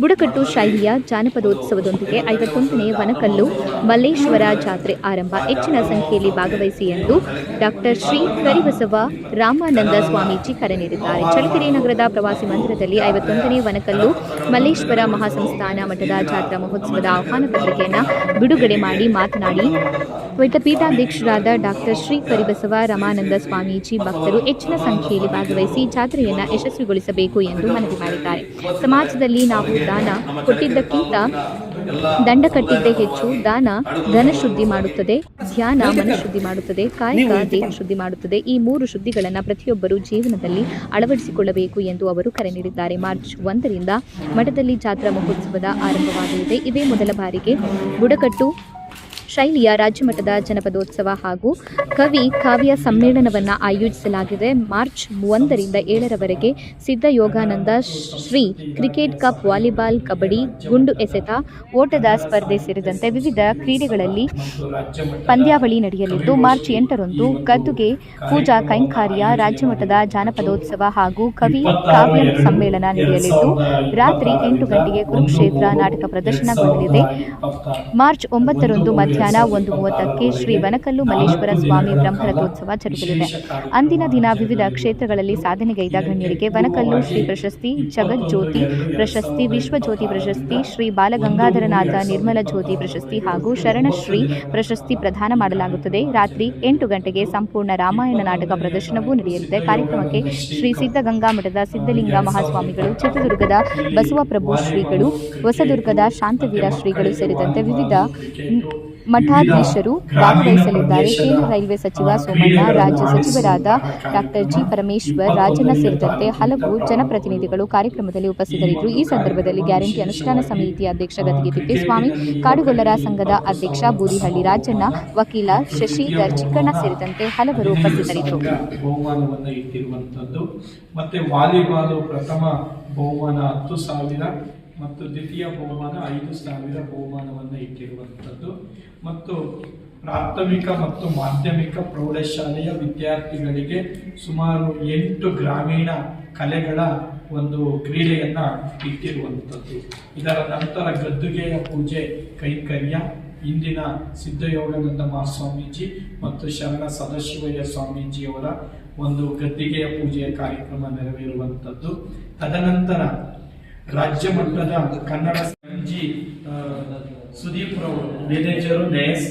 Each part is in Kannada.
ಬುಡಕಟ್ಟು ಶೈಲಿಯ ಜಾನಪದೋತ್ಸವದೊಂದಿಗೆ ಐವತ್ತೊಂದನೇ ವನಕಲ್ಲು ಮಲ್ಲೇಶ್ವರ ಜಾತ್ರೆ ಆರಂಭ. ಹೆಚ್ಚಿನ ಸಂಖ್ಯೆಯಲ್ಲಿ ಭಾಗವಹಿಸಿ ಎಂದು ಡಾಕ್ಟರ್ ಶ್ರೀ ಕರಿಬಸವ ರಾಮಾನಂದ ಸ್ವಾಮೀಜಿ ಕರೆ ನೀಡಿದ್ದಾರೆ. ಚಳ್ಳಕೆರೆ ನಗರದ ಪ್ರವಾಸಿ ಮಂದಿರದಲ್ಲಿ ಐವತ್ತೊಂದನೇ ವನಕಲ್ಲು ಮಲ್ಲೇಶ್ವರ ಮಹಾಸಂಸ್ಥಾನ ಮಠದ ಜಾತ್ರಾ ಮಹೋತ್ಸವದ ಆಹ್ವಾನ ಪತ್ರಿಕೆಯನ್ನು ಬಿಡುಗಡೆ ಮಾಡಿ ಮಾತನಾಡಿ ಪೀಠಾಧ್ಯಕ್ಷರಾದ ಡಾಕ್ಟರ್ ಶ್ರೀ ಕರಿಬಸವ ರಮಾನಂದ ಸ್ವಾಮೀಜಿ ಭಕ್ತರು ಹೆಚ್ಚಿನ ಸಂಖ್ಯೆಯಲ್ಲಿ ಭಾಗವಹಿಸಿ ಜಾತ್ರೆಯನ್ನು ಯಶಸ್ವಿಗೊಳಿಸಬೇಕು ಎಂದು ಮನವಿ ಮಾಡಿದ್ದಾರೆ. ಸಮಾಜದಲ್ಲಿ ನಾವು ದಾನ ಕೊಟ್ಟಿದ್ದಕ್ಕಿಂತ ದಂಡ ಕಟ್ಟಿದ್ದೇ ಹೆಚ್ಚು. ದಾನ ಧನ ಶುದ್ಧಿ ಮಾಡುತ್ತದೆ ಧ್ಯಾನ ಮನಶುದ್ಧಿ ಮಾಡುತ್ತದೆ ಕಾಯಕ ದೇಹ ಶುದ್ಧಿ ಮಾಡುತ್ತದೆ. ಈ ಮೂರು ಶುದ್ಧಿಗಳನ್ನು ಪ್ರತಿಯೊಬ್ಬರು ಜೀವನದಲ್ಲಿ ಅಳವಡಿಸಿಕೊಳ್ಳಬೇಕು ಎಂದು ಅವರು ಕರೆ ನೀಡಿದ್ದಾರೆ. ಮಾರ್ಚ್ ಒಂದರಿಂದ ಮಠದಲ್ಲಿ ಜಾತ್ರಾ ಮಹೋತ್ಸವದ ಆರಂಭವಾಗಲಿದೆ. ಇದೇ ಮೊದಲ ಬಾರಿಗೆ ಬುಡಕಟ್ಟು ಶೈಲಿಯ ರಾಜ್ಯಮಟ್ಟದ ಜನಪದೋತ್ಸವ ಹಾಗೂ ಕವಿ ಕಾವ್ಯ ಸಮ್ಮೇಳನವನ್ನು ಆಯೋಜಿಸಲಾಗಿದೆ. ಮಾರ್ಚ್ ಒಂದರಿಂದ ಏಳರವರೆಗೆ Siddha Yogananda Shri cricket cup, volleyball, kabaddi, ಗುಂಡು ಎಸೆತ, ಓಟದ ಸ್ಪರ್ಧೆ ಸೇರಿದಂತೆ ವಿವಿಧ ಕ್ರೀಡೆಗಳಲ್ಲಿ ಪಂದ್ಯಾವಳಿ ನಡೆಯಲಿದ್ದು, ಮಾರ್ಚ್ ಎಂಟರಂದು ಗದ್ದುಗೆ ಪೂಜಾ ಕೈಂಕಾರ್ಯ, ರಾಜ್ಯಮಟ್ಟದ ಜಾನಪದೋತ್ಸವ ಹಾಗೂ ಕವಿ ಕಾವ್ಯ ಸಮ್ಮೇಳನ ನಡೆಯಲಿದ್ದು, ರಾತ್ರಿ ಎಂಟು ಗಂಟೆಗೆ ಕುರುಕ್ಷೇತ್ರ ನಾಟಕ ಪ್ರದರ್ಶನಗೊಳ್ಳಲಿದೆ. ಮಾರ್ಚ್ ಒಂಬತ್ತರಂದು ಮಧ್ಯಾಹ್ನ ಒಂದು ಮೂವತ್ತಕ್ಕೆ ಶ್ರೀ ವನಕಲ್ಲು ಮಲ್ಲೇಶ್ವರ ಸ್ವಾಮಿ ಬ್ರಹ್ಮರಥೋತ್ಸವ ಜರುಗಲಿದೆ. ಅಂದಿನ ದಿನ ವಿವಿಧ ಕ್ಷೇತ್ರಗಳಲ್ಲಿ ಸಾಧನೆಗೈದ ಗಣ್ಯರಿಗೆ ವನಕಲ್ಲು ಶ್ರೀ ಪ್ರಶಸ್ತಿ, ಜಗಜ್ಯೋತಿ ಪ್ರಶಸ್ತಿ, ವಿಶ್ವಜ್ಯೋತಿ ಪ್ರಶಸ್ತಿ, ಶ್ರೀ ಬಾಲಗಂಗಾಧರನಾಥ ನಿರ್ಮಲ ಜ್ಯೋತಿ ಪ್ರಶಸ್ತಿ ಹಾಗೂ ಶರಣಶ್ರೀ ಪ್ರಶಸ್ತಿ ಪ್ರದಾನ ಮಾಡಲಾಗುತ್ತದೆ. ರಾತ್ರಿ ಎಂಟು ಗಂಟೆಗೆ ಸಂಪೂರ್ಣ ರಾಮಾಯಣ ನಾಟಕ ಪ್ರದರ್ಶನವೂ ನಡೆಯಲಿದೆ. ಕಾರ್ಯಕ್ರಮಕ್ಕೆ ಶ್ರೀ ಸಿದ್ಧಗಂಗಾ ಮಠದ ಸಿದ್ಧಲಿಂಗ ಮಹಾಸ್ವಾಮಿಗಳು, ಚಿತ್ರದುರ್ಗದ ಬಸವಪ್ರಭು ಶ್ರೀಗಳು, ಹೊಸದುರ್ಗದ ಶಾಂತವೀರ ಶ್ರೀಗಳು ಸೇರಿದಂತೆ ವಿವಿಧ ಮಠಾಧೀಶರು ಭಾಗವಹಿಸಲಿದ್ದಾರೆ. ಕೇಂದ್ರ ರೈಲ್ವೆ ಸಚಿವ ಸೋಮಣ್ಣ ರಾಜ್ಯ ಸಚಿವರಾದ ಡಾಕ್ಟರ್ ಜಿ ಪರಮೇಶ್ವರ್ ರಾಜಣ್ಣ ಸೇರಿದಂತೆ ಹಲವು ಜನಪ್ರತಿನಿಧಿಗಳು ಕಾರ್ಯಕ್ರಮದಲ್ಲಿ ಉಪಸ್ಥಿತರಿದ್ದರು. ಈ ಸಂದರ್ಭದಲ್ಲಿ ಗ್ಯಾರಂಟಿ ಅನುಷ್ಠಾನ ಸಮಿತಿ ಅಧ್ಯಕ್ಷ ಗದಿಗೆ ತಿಪ್ಪೇಸ್ವಾಮಿ ಕಾಡುಗೊಲ್ಲರ ಸಂಘದ ಅಧ್ಯಕ್ಷ ಬೂದಿಹಳ್ಳಿ ರಾಜಣ್ಣ ವಕೀಲ ಶಶಿಧರ್ ಚಿಕ್ಕಣ್ಣ ಸೇರಿದಂತೆ ಹಲವರು ಉಪಸ್ಥಿತರಿದ್ದರು. ಬಹುಮಾನವನ್ನು ಇಟ್ಟಿರುವಂಥದ್ದು ಮತ್ತೆ ವಾಲಿಬಾಲ್ ಪ್ರಥಮ ಬಹುಮಾನ ಹತ್ತು ಸಾವಿರ ಮತ್ತು ದ್ವಿತೀಯ ಬಹುಮಾನ ಐದು ಸಾವಿರ ಬಹುಮಾನವನ್ನು ಇಟ್ಟಿರುವಂಥದ್ದು ಮತ್ತು ಪ್ರಾಥಮಿಕ ಮತ್ತು ಮಾಧ್ಯಮಿಕ ಪ್ರೌಢಶಾಲೆಯ ವಿದ್ಯಾರ್ಥಿಗಳಿಗೆ ಸುಮಾರು ಎಂಟು ಗ್ರಾಮೀಣ ಕಲೆಗಳ ಒಂದು ಕ್ರೀಡೆಯನ್ನ ಇಟ್ಟಿರುವಂಥದ್ದು. ಇದರ ನಂತರ ಗದ್ದುಗೆಯ ಪೂಜೆ ಕೈಂಕರ್ಯ ಇಂದಿನ ಸಿದ್ಧಯೋಗಾನಂದ ಮಹಾಸ್ವಾಮೀಜಿ ಮತ್ತು ಶರಣ ಸದಾಶಿವಯ್ಯ ಸ್ವಾಮೀಜಿಯವರ ಒಂದು ಗದ್ದಿಗೆಯ ಪೂಜೆಯ ಕಾರ್ಯಕ್ರಮ ನೆರವೇರುವಂಥದ್ದು. ತದನಂತರ ರಾಜ್ಯ ಮಟ್ಟದ ಕನ್ನಡ ಜಿ ಆ, ಸುದೀಪ್ ರವರು ಮ್ಯಾನೇಜರು, ನ್ಯಾಯಸ್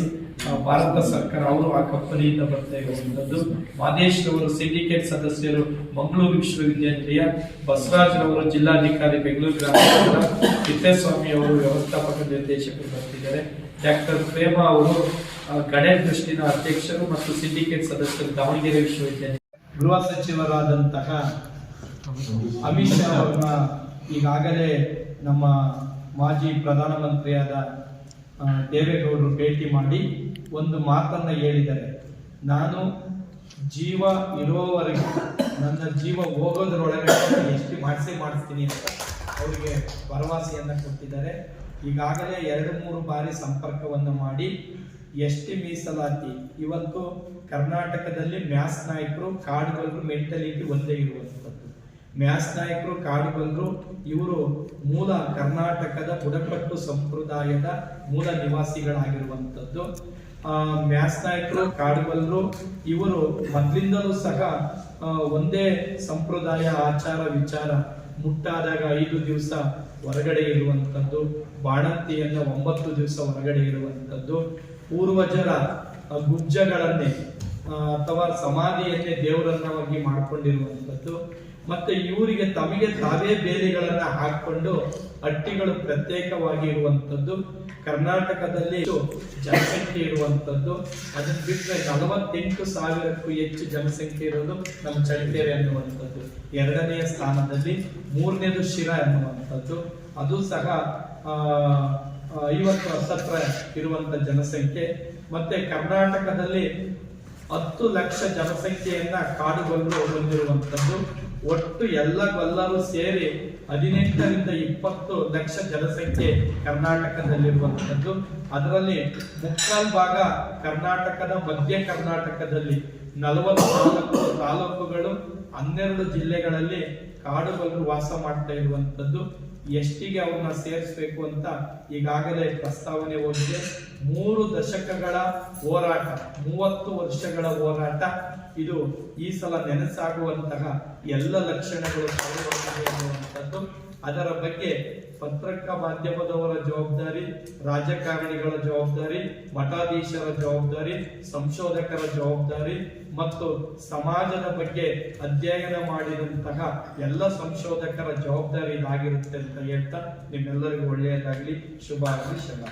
ಭಾರತ ಸರ್ಕಾರ, ಅವರು ಆ ಕಂಪನಿಯಿಂದ ಬರ್ತಾ ಇರುವಂತದ್ದು ಮಾದೇಶ್ ರವರು ಸಿಂಡಿಕೇಟ್ ಸದಸ್ಯರು, ಮಂಗಳೂರು ವಿಶ್ವವಿದ್ಯಾನಿಲಯ ಬಸವರಾಜ್ ರವರು ಜಿಲ್ಲಾಧಿಕಾರಿ, ಬೆಂಗಳೂರು ಗ್ರಾಮಾಂತರ ತಿಪ್ಪೇಸ್ವಾಮಿ ಅವರು ವ್ಯವಸ್ಥಾಪಕ ನಿರ್ದೇಶಕರು ಬರ್ತಿದ್ದಾರೆ. ಡಾಕ್ಟರ್ ಪ್ರೇಮ ಅವರು ಗಣೇ ಟ್ರಸ್ಟಿನ ಅಧ್ಯಕ್ಷರು ಮತ್ತು ಸಿಂಡಿಕೇಟ್ ಸದಸ್ಯರು ದಾವಣಗೆರೆ ವಿಶ್ವವಿದ್ಯಾನಿಲಯ. ಗೃಹ ಸಚಿವರಾದಂತಹ ಅಮಿತ್ ಶಾ ಅವರನ್ನ ಈಗಾಗಲೇ ನಮ್ಮ ಮಾಜಿ ಪ್ರಧಾನಮಂತ್ರಿಯಾದ ದೇವೇಗೌಡರು ಭೇಟಿ ಮಾಡಿ ಒಂದು ಮಾತನ್ನ ಹೇಳಿದ್ದಾರೆ. ನಾನು ಜೀವ ಇರೋವರೆಗೆ, ನನ್ನ ಜೀವ ಹೋಗೋದ್ರೊಳಗೆ ಎಷ್ಟು ಮಾಡಿಸಿ ಮಾಡಿಸ್ತೀನಿ ಅಂತ ಅವರಿಗೆ ಭರವಸೆಯನ್ನ ಕೊಟ್ಟಿದ್ದಾರೆ. ಈಗಾಗಲೇ ಎರಡು ಮೂರು ಬಾರಿ ಸಂಪರ್ಕವನ್ನು ಮಾಡಿ ಎಷ್ಟು ಮೀಸಲಾತಿ. ಇವತ್ತು ಕರ್ನಾಟಕದಲ್ಲಿ ಮ್ಯಾಸ್ ನಾಯಕರು ಕಾರ್ಡ್ಗಳು ಮೆಂಟಲಿಟಿ ಒಂದೇ ಇರುವಂಥದ್ದು ಮ್ಯಾಸ್ ನಾಯಕರು ಕಾಡುಗಲ್ರು, ಇವರು ಮೂಲ ಕರ್ನಾಟಕದ ಬುಡಕಟ್ಟು ಸಂಪ್ರದಾಯದ ಮೂಲ ನಿವಾಸಿಗಳಾಗಿರುವಂಥದ್ದು. ಮ್ಯಾಸ್ ನಾಯಕರು ಕಾಡುಬಲ್ಲರು ಇವರು ಮೊದಲಿಂದಲೂ ಸಹ ಒಂದೇ ಸಂಪ್ರದಾಯ, ಆಚಾರ, ವಿಚಾರ ಮುಟ್ಟಾದಾಗ ಐದು ದಿವಸ ಹೊರಗಡೆ ಇರುವಂಥದ್ದು, ಬಾಣಂತಿಯನ್ನ ಒಂಬತ್ತು ದಿವಸ ಹೊರಗಡೆ ಇರುವಂಥದ್ದು. ಪೂರ್ವಜರ ಗುಜ್ಜಗಳನ್ನೇ ಅಥವಾ ಸಮಾಧಿಯನ್ನೇ ದೇವರನ್ನವಾಗಿ ಮಾಡಿಕೊಂಡಿರುವಂಥದ್ದು. ಮತ್ತೆ ಇವರಿಗೆ ತಮಗೆ ತಾವೇ ಬೇಲಿಗಳನ್ನ ಹಾಕೊಂಡು ಹಟ್ಟಿಗಳು ಪ್ರತ್ಯೇಕವಾಗಿ ಇರುವಂಥದ್ದು, ಕರ್ನಾಟಕದಲ್ಲಿ ಜನಸಂಖ್ಯೆ ಇರುವಂಥದ್ದು ಅದನ್ನ ಬಿಟ್ಟರೆ ನಲವತ್ತೆಂಟು ಸಾವಿರಕ್ಕೂ ಹೆಚ್ಚು ಜನಸಂಖ್ಯೆ ಇರೋದು ನಮ್ಮ ಚಳ್ಳಕೆರೆ ಅನ್ನುವಂಥದ್ದು. ಎರಡನೆಯ ಸ್ಥಾನದಲ್ಲಿ ಮೂರನೇದು ಶಿರ ಅನ್ನುವಂಥದ್ದು. ಅದು ಸಹ ಐವತ್ತು ಹತ್ತತ್ರ ಇರುವಂತ ಜನಸಂಖ್ಯೆ. ಮತ್ತೆ ಕರ್ನಾಟಕದಲ್ಲಿ ಹತ್ತು ಲಕ್ಷ ಜನಸಂಖ್ಯೆಯನ್ನ ಕಾಡುಗೊಂಡು ಹೊಂದಿರುವಂತದ್ದು ಒಟ್ಟು ಎಲ್ಲ ಗೊಲ್ಲರು ಸೇರಿ ಹದಿನೆಂಟರಿಂದ ಇಪ್ಪತ್ತು ಲಕ್ಷ ಜನಸಂಖ್ಯೆ ಕರ್ನಾಟಕದಲ್ಲಿರುವಂತದ್ದು ಅದರಲ್ಲಿ ಮುಕ್ಕಾಲ್ ಭಾಗ ಕರ್ನಾಟಕದ ಮಧ್ಯ ಕರ್ನಾಟಕದಲ್ಲಿ ನಲವತ್ನಾಲ್ಕು ತಾಲೂಕುಗಳು ಹನ್ನೆರಡು ಜಿಲ್ಲೆಗಳಲ್ಲಿ ಕಾಡುಗಳು ವಾಸ ಮಾಡ್ತಾ ಇರುವಂತದ್ದು ಎಷ್ಟಿಗೆ ಅವ್ರನ್ನ ಸೇರಿಸಬೇಕು ಅಂತ ಈಗಾಗಲೇ ಪ್ರಸ್ತಾವನೆ ಹೋಗಿದೆ. ಮೂರು ದಶಕಗಳ ಹೋರಾಟ, ಮೂವತ್ತು ವರ್ಷಗಳ ಹೋರಾಟ. ಇದು ಈ ಸಲ ನೆನೆಸಾಗುವಂತಹ ಎಲ್ಲ ಲಕ್ಷಣಗಳು ಅನ್ನುವಂಥದ್ದು. ಅದರ ಬಗ್ಗೆ ಪತ್ರಕ ಮಾಧ್ಯಮದವರ ಜವಾಬ್ದಾರಿ, ರಾಜಕಾರಣಿಗಳ ಜವಾಬ್ದಾರಿ, ಮಠಾಧೀಶರ ಜವಾಬ್ದಾರಿ, ಸಂಶೋಧಕರ ಜವಾಬ್ದಾರಿ ಮತ್ತು ಸಮಾಜದ ಬಗ್ಗೆ ಅಧ್ಯಯನ ಮಾಡಿದಂತಹ ಎಲ್ಲ ಸಂಶೋಧಕರ ಜವಾಬ್ದಾರಿ ಇದಾಗಿರುತ್ತೆ ಅಂತ ಹೇಳ್ತಾ ನಿಮ್ಮೆಲ್ಲರಿಗೂ ಒಳ್ಳೆಯದಾಗಲಿ. ಶುಭ ಆಗಲಿ ಶುಭ